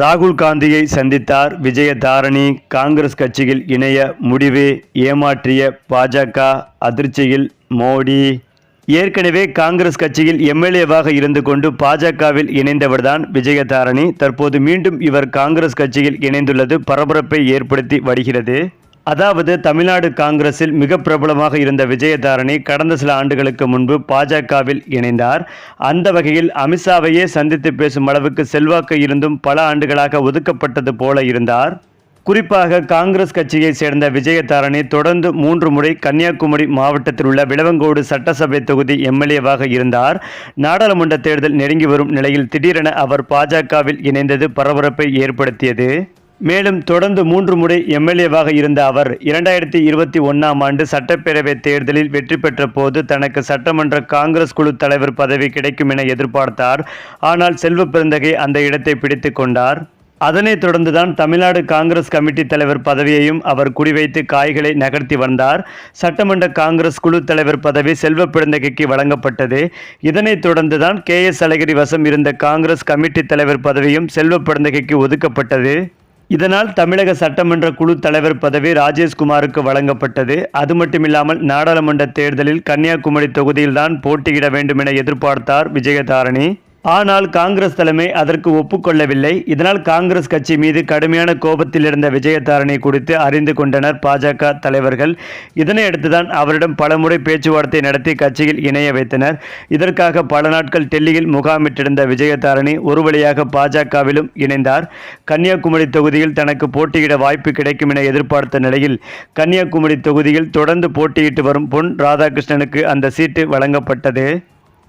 ராகுல் காந்தியை சந்தித்தார் விஜயதாரணி. காங்கிரஸ் கட்சியில் இணைய முடிவு ஏமாற்றிய பாஜக அதிர்ச்சியில் மோடி. ஏற்கனவே காங்கிரஸ் கட்சியில் எம்எல்ஏவாக இருந்து கொண்டு பாஜகவில் இணைந்தவர்தான் விஜயதாரணி. தற்போது மீண்டும் இவர் காங்கிரஸ் கட்சியில் இணைந்துள்ளது. பரபரப்பை ஏற்படுத்தி வருகிறது. அதாவது தமிழ்நாடு காங்கிரஸில் மிக பிரபலமாக இருந்த விஜயதாரணி கடந்த சில ஆண்டுகளுக்கு முன்பு பாஜகவில் இணைந்தார். அந்த வகையில் அமித்ஷாவையே சந்தித்து பேசும் அளவுக்கு செல்வாக்கு இருந்தும் பல ஆண்டுகளாக ஒதுக்கப்பட்டது போல இருந்தார். குறிப்பாக காங்கிரஸ் கட்சியைச் சேர்ந்த விஜயதாரணி தொடர்ந்து மூன்று முறை கன்னியாகுமரி மாவட்டத்தில் உள்ள விளவங்கோடு சட்டசபை தொகுதி எம்எல்ஏவாக இருந்தார். நாடாளுமன்ற தேர்தல் நெருங்கி வரும் நிலையில் திடீரென அவர் பாஜகவில் இணைந்தது பரபரப்பை ஏற்படுத்தியது. மேலும் தொடர்ந்து மூன்று முறை எம்எல்ஏவாக இருந்த அவர் இரண்டாயிரத்தி இருபத்தி ஒன்றாம் ஆண்டு சட்டப்பேரவை தேர்தலில் வெற்றி பெற்ற போது தனக்கு சட்டமன்ற காங்கிரஸ் குழு தலைவர் பதவி கிடைக்கும் என எதிர்பார்த்தார். ஆனால் செல்வ பெருந்தகை அந்த இடத்தை பிடித்து கொண்டார். அதனைத் தொடர்ந்துதான் தமிழ்நாடு காங்கிரஸ் கமிட்டி தலைவர் பதவியையும் அவர் குறிவைத்து காய்களை நகர்த்தி வந்தார். சட்டமன்ற காங்கிரஸ் குழு தலைவர் பதவி செல்வ பிறந்தகைக்கு வழங்கப்பட்டது. இதனைத் தொடர்ந்துதான் கே எஸ் அழகிரி வசம் இருந்த காங்கிரஸ் கமிட்டி தலைவர் பதவியும் செல்வ பிறந்தகைக்கு ஒதுக்கப்பட்டது. இதனால் தமிழக சட்டமன்ற குழு தலைவர் பதவி ராஜேஷ்குமாருக்கு வழங்கப்பட்டது. அது மட்டுமில்லாமல் நாடாளுமன்ற தேர்தலில் கன்னியாகுமரி தொகுதியில்தான் போட்டியிட வேண்டும் என எதிர்பார்த்தார் விஜயதாரணி. ஆனால் காங்கிரஸ் தலைமை அதற்கு ஒப்புக்கொள்ளவில்லை. இதனால் காங்கிரஸ் கட்சி மீது கடுமையான கோபத்தில் இருந்த விஜயதாரணி குறித்து அறிந்து கொண்டனர் பாஜக தலைவர்கள். இதனையடுத்துதான் அவரிடம் பலமுறை பேச்சுவார்த்தை நடத்தி கட்சியில் இணைய வைத்தனர். இதற்காக பல நாட்கள் டெல்லியில் முகாமிட்டிருந்த விஜயதாரணி ஒரு வழியாக பாஜகவிலும் இணைந்தார். கன்னியாகுமரி தொகுதியில் தனக்கு போட்டியிட வாய்ப்பு கிடைக்கும் என எதிர்பார்த்த நிலையில் கன்னியாகுமரி தொகுதியில் தொடர்ந்து போட்டியிட்டு வரும் பொன் ராதாகிருஷ்ணனுக்கு அந்த சீட்டு வழங்கப்பட்டது.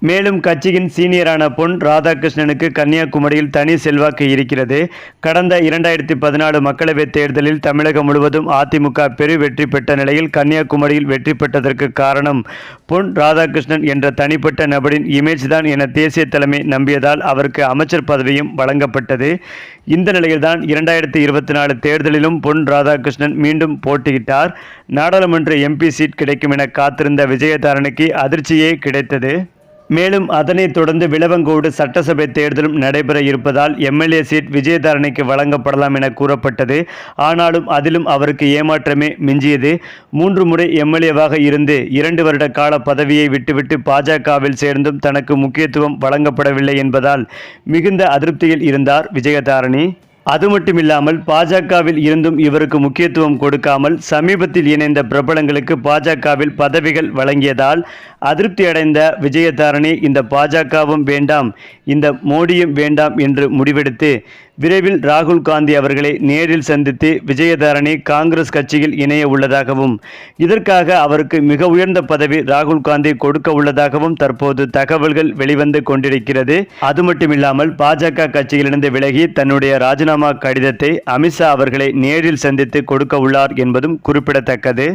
மேலும் கட்சியின் சீனியரான பொன் ராதாகிருஷ்ணனுக்கு கன்னியாகுமரியில் தனி செல்வாக்கு இருக்கிறது. கடந்த இரண்டாயிரத்தி பதினாலு மக்களவைத் தேர்தலில் தமிழகம் முழுவதும் அதிமுக பெரு வெற்றி பெற்ற நிலையில் கன்னியாகுமரியில் வெற்றி பெற்றதற்கு காரணம் பொன் ராதாகிருஷ்ணன் என்ற தனிப்பட்ட நபரின் இமேஜ் தான் என தேசிய தலைமை நம்பியதால் அவருக்கு அமைச்சர் பதவியும் வழங்கப்பட்டது. இந்த நிலையில்தான் இரண்டாயிரத்தி இருபத்தி நாலு தேர்தலிலும் பொன் ராதாகிருஷ்ணன் மீண்டும் போட்டியிட்டார். நாடாளுமன்ற எம்பி சீட் கிடைக்கும் என காத்திருந்த விஜயதாரனுக்கு அதிர்ச்சியே கிடைத்தது. மேலும் அதனைத் தொடர்ந்து விளவங்கோடு சட்டசபை தேர்தலும் நடைபெற இருப்பதால் எம்எல்ஏ சீட் விஜயதாரணிக்கு வழங்கப்படலாம் என கூறப்பட்டது. ஆனாலும் அதிலும் அவருக்கு ஏமாற்றமே மிஞ்சியது. மூன்று முறை எம்எல்ஏவாக இருந்து இரண்டு வருட கால பதவியை விட்டுவிட்டு பாஜகவில் சேர்ந்தும் தனக்கு முக்கியத்துவம் வழங்கப்படவில்லை என்பதால் மிகுந்த அதிருப்தியில் இருந்தார் விஜயதாரணி. அது மட்டுமில்லாமல் பாஜகவில் இருந்தும் இவருக்கு முக்கியத்துவம் கொடுக்காமல் சமீபத்தில் இணைந்த பிரபலங்களுக்கு பாஜகவில் பதவிகள் வழங்கியதால் அதிருப்தி அடைந்த விஜயதாரணி இந்த பாஜகவும் வேண்டாம் இந்த மோடியும் வேண்டாம் என்று முடிவெடுத்து விரைவில் ராகுல் காந்தி அவர்களை நேரில் சந்தித்து விஜயதாரணி காங்கிரஸ் கட்சியில் இணைய உள்ளதாகவும் இதற்காக அவருக்கு மிக உயர்ந்த பதவி ராகுல் காந்தி கொடுக்க உள்ளதாகவும் தற்போது தகவல்கள் வெளிவந்து கொண்டிருக்கிறது. அது மட்டுமில்லாமல் பாஜக கட்சியிலிருந்து விலகி தன்னுடைய ராஜினாமா ராஜினாமா கடிதத்தை அமித்ஷா அவர்களை நேரில் சந்தித்து கொடுக்க உள்ளார் என்பதும் குறிப்பிடத்தக்கது.